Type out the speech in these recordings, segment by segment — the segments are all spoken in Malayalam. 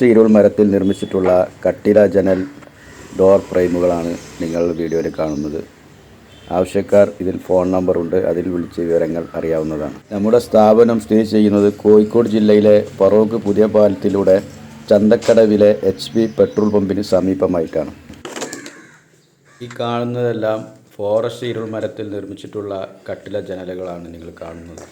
ഫോറസ്റ്റ് ഇരുൾ മരത്തിൽ നിർമ്മിച്ചിട്ടുള്ള കട്ടില ജനൽ ഡോർ ഫ്രെയിമുകളാണ് നിങ്ങൾ വീഡിയോയിൽ കാണുന്നത്. ആവശ്യക്കാർ ഇതിൽ ഫോൺ നമ്പറുണ്ട് അതിൽ വിളിച്ച് വിവരങ്ങൾ അറിയാവുന്നതാണ്. നമ്മുടെ സ്ഥാപനം സ്ഥിതി ചെയ്യുന്നത് കോഴിക്കോട് ജില്ലയിലെ ഫറോക്ക് പുതിയ പാലത്തിലൂടെ ചന്തക്കടവിലെ എച്ച് പി പെട്രോൾ പമ്പിന് സമീപമായിട്ടാണ്. ഈ കാണുന്നതെല്ലാം ഫോറസ്റ്റ് ഇരുൾ മരത്തിൽ നിർമ്മിച്ചിട്ടുള്ള കട്ടില ജനലുകളാണ് നിങ്ങൾ കാണുന്നത്.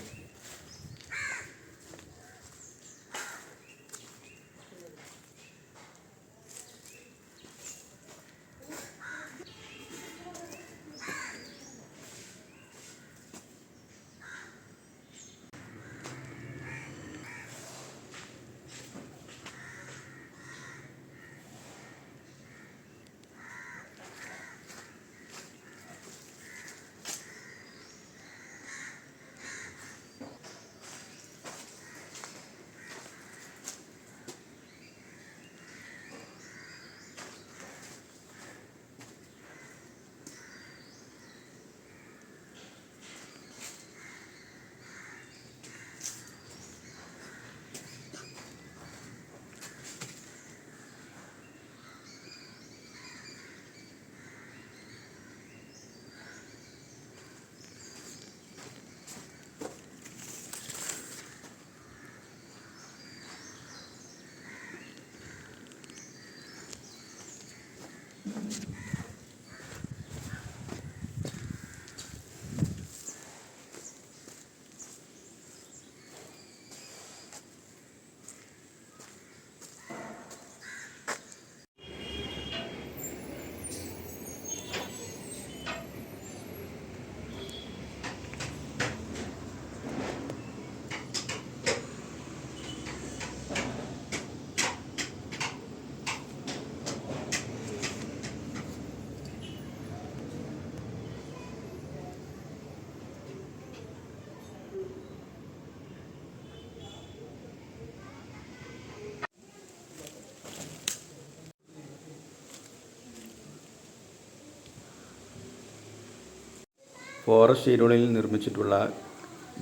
ഫോറസ്റ്റ് ഇരുളിൽ നിർമ്മിച്ചിട്ടുള്ള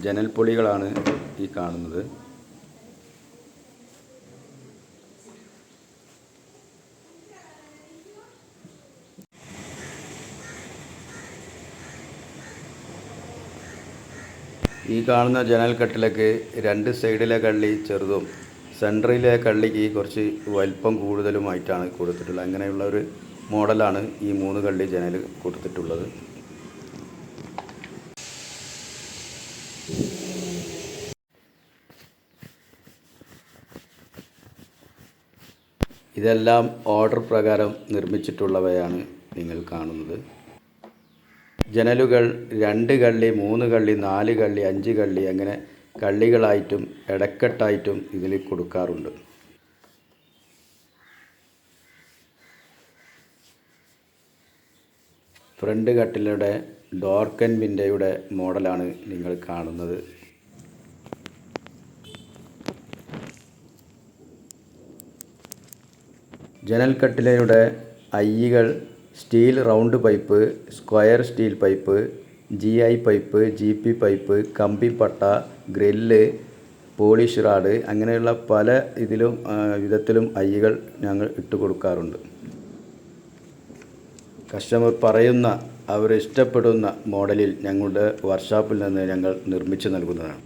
ജനൽപ്പൊളികളാണ് ഈ കാണുന്നത്. ഈ കാണുന്ന ജനൽ കട്ടിലൊക്കെ രണ്ട് സൈഡിലെ കള്ളി ചെറുതും സെന്ററിലെ കള്ളിക്ക് കുറച്ച് വലിപ്പം കൂടുതലുമായിട്ടാണ് കൊടുത്തിട്ടുള്ളത്. അങ്ങനെയുള്ള ഒരു മോഡലാണ് ഈ മൂന്ന് കള്ളി ജനൽ കൊടുത്തിട്ടുള്ളത്. ഇതെല്ലാം ഓർഡർ പ്രകാരം നിർമ്മിച്ചിട്ടുള്ളവയാണ് നിങ്ങൾ കാണുന്നത്. ജനലുകൾ രണ്ട് കള്ളി മൂന്ന് കള്ളി നാല് കള്ളി അഞ്ച് കള്ളി അങ്ങനെ കള്ളികളായിട്ടും ഇടക്കെട്ടായിട്ടും ഇതിൽ കൊടുക്കാറുണ്ട്. ഫ്രണ്ട് കട്ടിലയുടെ ഡോർക്കൻ വിൻഡോയുടെ മോഡലാണ് നിങ്ങൾ കാണുന്നത്. ജനൽ കട്ടിലയുടെ അയ്യികൾ steel round pipe square steel pipe G I pipe G P pipe കമ്പിപ്പട്ട grill polish rod അങ്ങനെയുള്ള പല ഇതിലും വിധത്തിലും അയ്യികൾ ഞങ്ങൾ ഇട്ട് കൊടുക്കാറുണ്ട്. കസ്റ്റമർ പറയുന്ന അവർ ഇഷ്ടപ്പെടുന്ന മോഡലിൽ ഞങ്ങളുടെ വർക്ക്ഷോപ്പിൽ നിന്ന് ഞങ്ങൾ നിർമ്മിച്ച് നൽകുന്നതാണ്.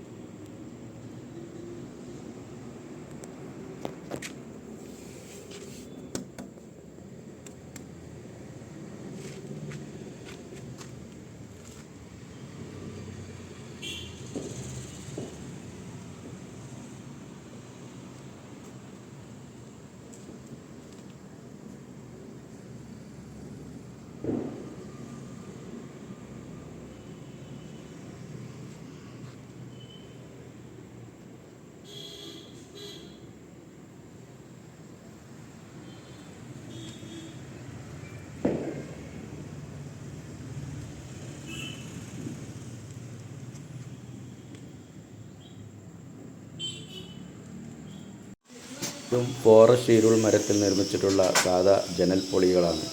ഇതും ഫോറസ്റ്റ് ഇരുൾ മരത്തിൽ നിർമ്മിച്ചിട്ടുള്ള സാധാ ജനൽ പൊളികളാണ്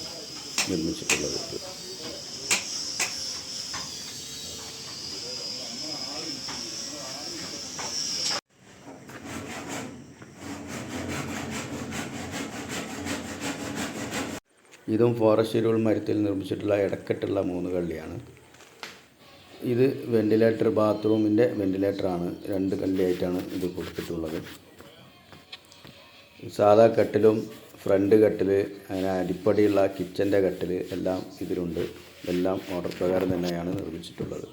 നിർമ്മിച്ചിട്ടുള്ളത്. ഇതും ഫോറസ്റ്റ് ഇരുൾ മരത്തിൽ നിർമ്മിച്ചിട്ടുള്ള ഇടക്കെട്ടുള്ള മൂന്ന് കള്ളിയാണ്. ഇത് വെന്റിലേറ്റർ ബാത്റൂമിന്റെ വെന്റിലേറ്ററാണ് രണ്ട് കള്ളിയായിട്ടാണ് ഇത് കൊടുത്തിട്ടുള്ളത് സാധാ കട്ടിലും ഫ്രണ്ട് കട്ടിൽ അതിന് അടിപ്പടിയുള്ള കിച്ചന്റെ കട്ടിൽ എല്ലാം ഇതിലുണ്ട്. എല്ലാം ഓർഡർ പ്രകാരം തന്നെയാണ് നിർമ്മിച്ചിട്ടുള്ളത്.